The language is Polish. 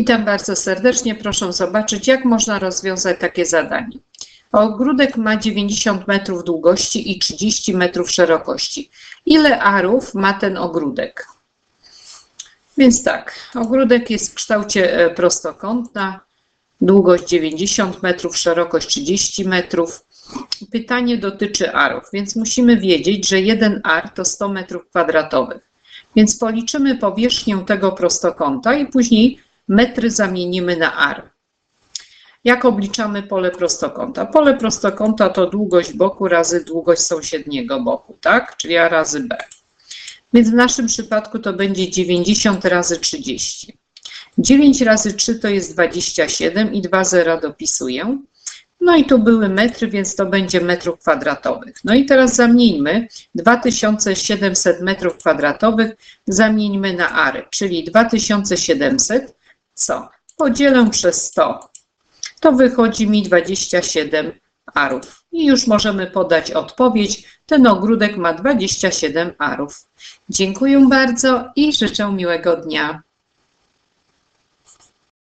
Witam bardzo serdecznie. Proszę zobaczyć, jak można rozwiązać takie zadanie. Ogródek ma 90 metrów długości i 30 metrów szerokości. Ile arów ma ten ogródek? Więc tak, ogródek jest w kształcie e, prostokątna, długość 90 metrów, szerokość 30 metrów. Pytanie dotyczy arów, więc musimy wiedzieć, że jeden ar to 100 metrów kwadratowych. Więc policzymy powierzchnię tego prostokąta i później metry zamienimy na ar. Jak obliczamy pole prostokąta? Pole prostokąta to długość boku razy długość sąsiedniego boku, tak? Czyli a razy b. Więc w naszym przypadku to będzie 90 razy 30. 9 razy 3 to jest 27 i 2 zera dopisuję. No i tu były metry, więc to będzie metrów kwadratowych. No i teraz zamieńmy 2700 metrów kwadratowych, zamieńmy na ary, czyli 2700 co? Podzielę przez 100. To wychodzi mi 27 arów. I już możemy podać odpowiedź. Ten ogródek ma 27 arów. Dziękuję bardzo i życzę miłego dnia.